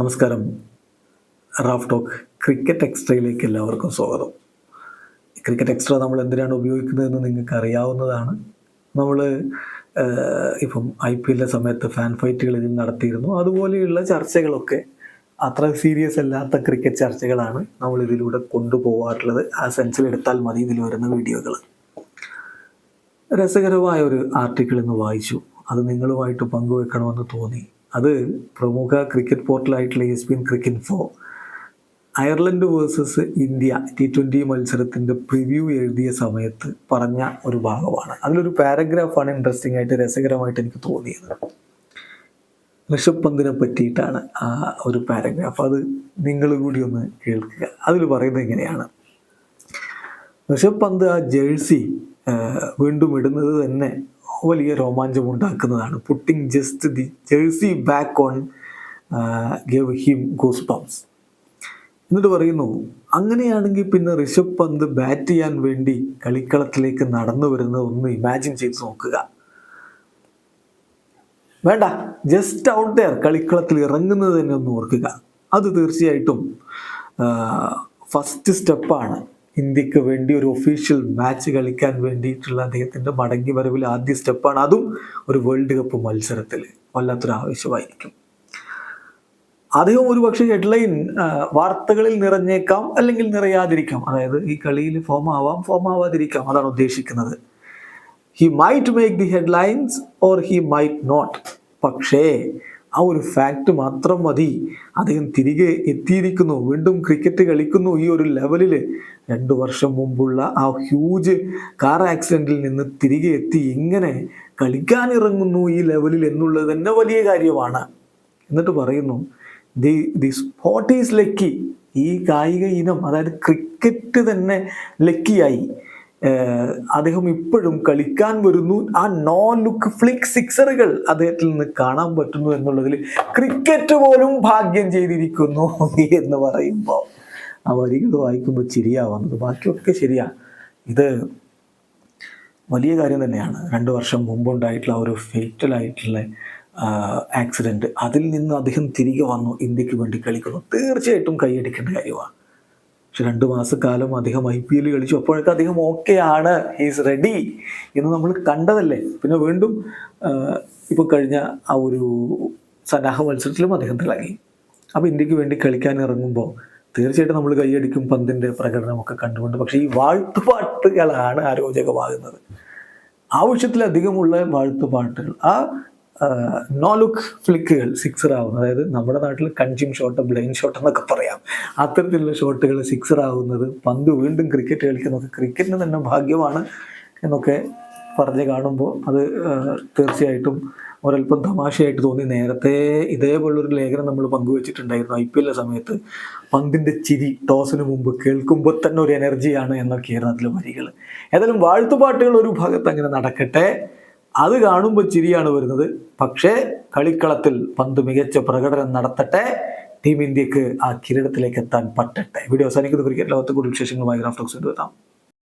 നമസ്കാരം. Raf talk cricket എക്സ്ട്രയിലേക്ക് എല്ലാവർക്കും സ്വാഗതം. ക്രിക്കറ്റ് എക്സ്ട്രാ നമ്മൾ എന്തിനാണ് ഉപയോഗിക്കുന്നതെന്ന് നിങ്ങൾക്ക് അറിയാവുന്നതാണ്. നമ്മൾ ഇപ്പം ഐ പി എല്ലിന്റെ സമയത്ത് ഫാൻ ഫൈറ്റുകൾ ഇതിൽ നടത്തിയിരുന്നു. അതുപോലെയുള്ള ചർച്ചകളൊക്കെ അത്ര സീരിയസ് അല്ലാത്ത ക്രിക്കറ്റ് ചർച്ചകളാണ് നമ്മൾ ഇതിലൂടെ കൊണ്ടുപോകാറുള്ളത്. ആ സെൻസിൽ എടുത്താൽ മതി ഇതിൽ വരുന്ന വീഡിയോകൾ. രസകരമായ ഒരു ആർട്ടിക്കിൾ ഇന്ന് വായിച്ചു. അത് നിങ്ങളുമായിട്ട് പങ്കുവെക്കണമെന്ന് തോന്നി. അത് പ്രമുഖ cricket പോർട്ടലായിട്ടുള്ള S P N cricket info Ireland versus India T twenty മത്സരത്തിന്റെ പ്രിവ്യൂ എഴുതിയ സമയത്ത് പറഞ്ഞ ഒരു ഭാഗമാണ്. അതിലൊരു പാരഗ്രാഫാണ് ഇൻട്രസ്റ്റിംഗ് ആയിട്ട് രസകരമായിട്ട് എനിക്ക് തോന്നിയത്. ഋഷഭ് പന്തിനെ പറ്റിയിട്ടാണ് ആ ഒരു പാരഗ്രാഫ് അത് നിങ്ങൾ കൂടി ഒന്ന് കേൾക്കുക. അതിൽ പറയുന്നത് എങ്ങനെയാണ് ഋഷഭ് പന്ത് ആ ജേഴ്സി വീണ്ടും ഇടുന്നത് തന്നെ വലിയ രോമാഞ്ചം ഉണ്ടാക്കുന്നതാണ്. Putting just the jersey back on gave him goosebumps എന്നിട്ട് പറയുന്നു അങ്ങനെയാണെങ്കിൽ പിന്നെ ഋഷഭ് പന്ത് ബാറ്റ് ചെയ്യാൻ വേണ്ടി കളിക്കളത്തിലേക്ക് നടന്നു വരുന്നത് ഒന്ന് ഇമാജിൻ ചെയ്ത് നോക്കുക. വേണ്ട ജസ്റ്റ് ഔട്ട് ദെയർ കളിക്കളത്തിൽ ഇറങ്ങുന്നത് തന്നെ ഒന്ന് ഓർക്കുക. അത് തീർച്ചയായിട്ടും ഫസ്റ്റ് സ്റ്റെപ്പാണ് ഇന്ത്യയ്ക്ക് വേണ്ടി ഒരു ഒഫീഷ്യൽ മാച്ച് കളിക്കാൻ വേണ്ടിയിട്ടുള്ള അദ്ദേഹത്തിന്റെ മടങ്ങി വരവിൽ ആദ്യ സ്റ്റെപ്പാണ് അതും ഒരു വേൾഡ് കപ്പ് മത്സരത്തിൽ വല്ലാത്തൊരു ആവശ്യമായിരിക്കും അദ്ദേഹം ഒരു പക്ഷേ ഹെഡ്ലൈൻ വാർത്തകളിൽ നിറഞ്ഞേക്കാം അല്ലെങ്കിൽ നിറയാതിരിക്കാം. അതായത് ഈ കളിയിൽ ഫോം ആവാം ഫോം ആവാതിരിക്കാം. അതാണ് ഉദ്ദേശിക്കുന്നത്. He might make the headlines or he might not പക്ഷേ ആ ഒരു ഫാക്റ്റ് മാത്രം മതി. അദ്ദേഹം തിരികെ എത്തിയിരിക്കുന്നു. വീണ്ടും ക്രിക്കറ്റ് കളിക്കുന്നു. ഈ ഒരു ലെവലിൽ രണ്ട് വർഷം മുമ്പുള്ള ആ ഹ്യൂജ് കാർ ആക്സിഡന്റിൽ നിന്ന് തിരികെ എത്തി. ഇങ്ങനെ കളിക്കാനിറങ്ങുന്നു ഈ ലെവലിൽ എന്നുള്ളത് തന്നെ വലിയ കാര്യമാണ്. എന്നിട്ട് പറയുന്നു the the spot is lucky ഈ കായിക ഇനം അതായത് ക്രിക്കറ്റ് തന്നെ ലക്കിയായി. അദ്ദേഹം ഇപ്പോഴും കളിക്കാൻ വരുന്നു. ആ നോ ലുക്ക് ഫ്ലിക് സിക്സറുകൾ അദ്ദേഹത്തിൽ നിന്ന് കാണാൻ പറ്റുന്നു എന്നുള്ളതിൽ ക്രിക്കറ്റ് പോലും ഭാഗ്യം ചെയ്തിരിക്കുന്നു എന്ന് പറയുമ്പോൾ ആ വരികൾ വായിക്കുമ്പോൾ ചിരിയാവുന്നത്. ബാക്കിയൊക്കെ ശരിയാ. ഇത് വലിയ കാര്യം തന്നെയാണ്. രണ്ട് വർഷം മുമ്പുണ്ടായിട്ടുള്ള ഒരു ഫേറ്റലായിട്ടുള്ള ആക്സിഡന്റ് അതിൽ നിന്ന് അദ്ദേഹം തിരികെ വന്നു. ഇന്ത്യയ്ക്ക് വേണ്ടി കളിക്കുന്നു. തീർച്ചയായിട്ടും കൈയടിക്കേണ്ട കാര്യമാണ്. പക്ഷെ രണ്ട് മാസക്കാലം അദ്ദേഹം ഐ പി എൽ കളിച്ചു. അപ്പോഴൊക്കെ അദ്ദേഹം ഓക്കെ ആണ്. ഹീസ് റെഡി എന്ന് നമ്മൾ കണ്ടതല്ലേ. പിന്നെ വീണ്ടും ഇപ്പോൾ കഴിഞ്ഞ ആ ഒരു സന്നാഹ മത്സരത്തിലും അദ്ദേഹം തിളങ്ങി. അപ്പോൾ ഇന്ത്യയ്ക്ക് വേണ്ടി കളിക്കാൻ ഇറങ്ങുമ്പോൾ തീർച്ചയായിട്ടും നമ്മൾ കൈയടിക്കും പന്തിന്റെ പ്രകടനമൊക്കെ കണ്ടുകൊണ്ട്. പക്ഷേ ഈ വാഴ്ത്തുപാട്ടുകളാണ് അരോചകമാകുന്നത് ആവശ്യത്തിലധികമുള്ള വാഴ്ത്തുപാട്ടുകൾ. ആ നോ ലുക്ക് ഫ്ലിക്കുകൾ സിക്സർ ആവുന്നത് അതായത് നമ്മുടെ നാട്ടിൽ കൺജിങ് ഷോട്ട് ബ്ലൈൻഡ് ഷോട്ട് എന്നൊക്കെ പറയാം. അത്തരത്തിലുള്ള ഷോട്ടുകൾ സിക്സർ ആവുന്നത് പന്ത് വീണ്ടും ക്രിക്കറ്റ് കളിക്കുന്നത് ക്രിക്കറ്റിന് തന്നെ ഭാഗ്യമാണ് എന്നൊക്കെ പറഞ്ഞ് കാണുമ്പോൾ അത് തീർച്ചയായിട്ടും ഒരല്പം തമാശയായിട്ട് തോന്നി. നേരത്തെ ഇതേപോലൊരു ലേഖനം നമ്മൾ പങ്കുവച്ചിട്ടുണ്ടായിരുന്നു ഐ പി എല്ലിന്റെ സമയത്ത്. പന്തിന്റെ ചിരി ടോസിന് മുമ്പ് കേൾക്കുമ്പോൾ തന്നെ ഒരു എനർജിയാണ് എന്നൊക്കെയായിരുന്നു അതിലെ വരികൾ ഏതായാലും വാഴ്ത്തുപാട്ടുകൾ ഒരു ഭാഗത്ത് അങ്ങനെ നടക്കട്ടെ. അത് കാണുമ്പോൾ ചിരിയാണ് വരുന്നത്. പക്ഷേ കളിക്കളത്തിൽ പന്ത് മികച്ച പ്രകടനം നടത്തട്ടെ. ടീം ഇന്ത്യയ്ക്ക് ആ കിരീടത്തിലേക്ക് എത്താൻ പറ്റട്ടെ. വീഡിയോ അവസാനിക്കുന്ന. ക്രിക്കറ്റ് ലോകത്തെ കൂടുതൽ വിശേഷങ്ങളുമായി ഗ്രാഫ്റ്റോക്സ് എത്താം.